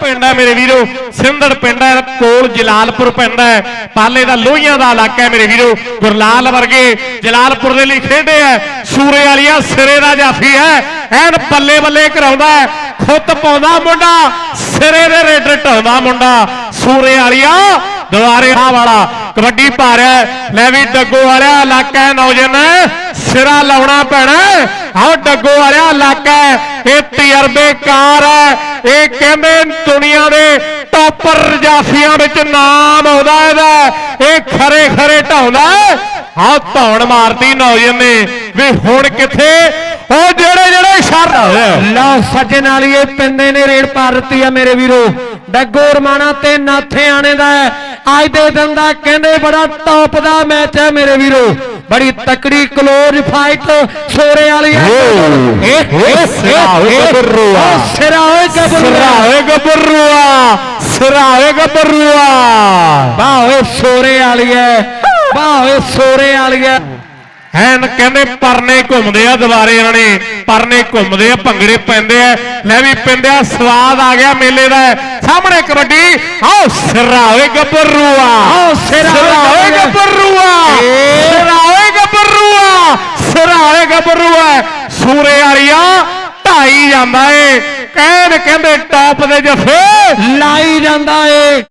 ਪਿੰਡ ਹੈ ਮੇਰੇ ਵੀਰੋ। ਸਿੰਧੜ ਪਿੰਡ ਹੈ, ਕੋਲ ਜਲਾਲਪੁਰ ਪਿੰਡ ਹੈ। ਪਾਲੇ ਦਾ ਲੋਹੀਆਂ ਦਾ ਇਲਾਕਾ ਹੈ ਮੇਰੇ ਵੀਰੋ। ਗੁਰਲਾਲ ਵਰਗੇ ਜਲਾਲਪੁਰ ਦੇ ਲਈ ਖੇਡੇ ਹੈ। ਸੂਰੇ ਵਾਲੀਆ ਸਿਰੇ ਦਾ ਜਾਫੀ ਹੈ। ਐਨ ਬੱਲੇ ਬੱਲੇ ਕਰਾਉਂਦਾ ਖੁੱਤ ਪਾਉਂਦਾ ਮੁੰਡਾ, ਸਿਰੇ ਦੇ ਰੇਡਰ ਢਾਉਂਦਾ ਮੁੰਡਾ। ਸੂਰੇ ਵਾਲੀਆ ਦੁਆਰੇ ਆ ਵਾਲਾ ਕਬੱਡੀ ਪਾ ਹੈ। ਲੈ ਵੀ ਡੱਗੋ ਵਾਲਿਆ ਇਲਾਕਾ ਹੈ ਨੌਜਵਾਨ ਸਿਰਾ ਲਾਉਣਾ ਪੈਣਾ ਆਹ ਡੱਗੋ ਵਾਲਿਆ ਇਲਾਕਾ ਹੈ। ਇਹ ਤਜਰਬੇਕਾਰ ਹੈ। ਇਹ ਕਹਿੰਦੇ ਦੁਨੀਆ ਦੇ ਟੌਪਰ ਜਾਫੀਆਂ ਵਿੱਚ ਨਾਮ ਆਉਂਦਾ ਇਹਦਾ। ਇਹ ਖਰੇ ਖਰੇ ਢਾਉਂਦਾ ਆਹ ਧੌਣ ਮਾਰਤੀ ਨੌਜਵਾਨ ਨੇ ਵੀ ਹੁਣ ਕਿੱਥੇ? ਉਹ ਜਿਹੜੇ ਜਿਹੜੇ ਸ਼ਰ ਲਓ ਸੱਜਣ ਵਾਲੀਏ ਪਿੰਦੇ ਨੇ ਰੇਡ ਪਾਰ ਦਿੱਤੀ ਆ ਮੇਰੇ ਵੀਰੋ। ਡੱਗੋ ਰਮਾਣਾ ਤੇ ਨਾਥੇ ਆਣੇ ਦਾ ਅੱਜ ਦੇ ਦਿਨ ਦਾ ਕਹਿੰਦੇ ਬੜਾ ਟੌਪ ਦਾ ਮੈਚ ਹੈ ਮੇਰੇ ਵੀਰੋ। ਬੜੀ ਤਕੜੀ ਕਲੋਜ਼ ਫਾਈਟ ਸੋਰੇ ਵਾਲੀ ਹੈ ਇਹ ਇਹ ਸਿਰਾ ਵਾਲੀ ਹੈ ਓਏ ਸੋਰੇ ਵਾਲੀ ਹੈ ਐਨ ਕਹਿੰਦੇ ਪਰਨੇ ਘੁੰਮਦੇ ਆ ਦੁਬਾਰੇ ਇਹਨਾਂ ਨੇ ਪਰਨੇ ਘੁੰਮਦੇ ਆ ਭੰਗੜੇ ਪੈਂਦੇ ਆ ਲੈ ਵੀ ਪਿੰਡਿਆ ਸਵਾਦ ਆ ਗਿਆ ਮੇਲੇ ਦਾ। ਸਾਹਮਣੇ ਕਬੱਡੀ ਆਓ ਸਿਰਾ ਹੋਏ ਗੱਭਰੂਆ। ਆਓ ਸਿਰਾ ਸਿਰਾ ਸੂਰੇ ਵਾਲੀਆ ਢਾਈ ਜਾਂਦਾ ਏ। ਕਹਿਣ ਕਹਿੰਦੇ ਟੌਪ ਦੇ ਜੱਫੇ ਲਾਈ ਜਾਂਦਾ ਏ।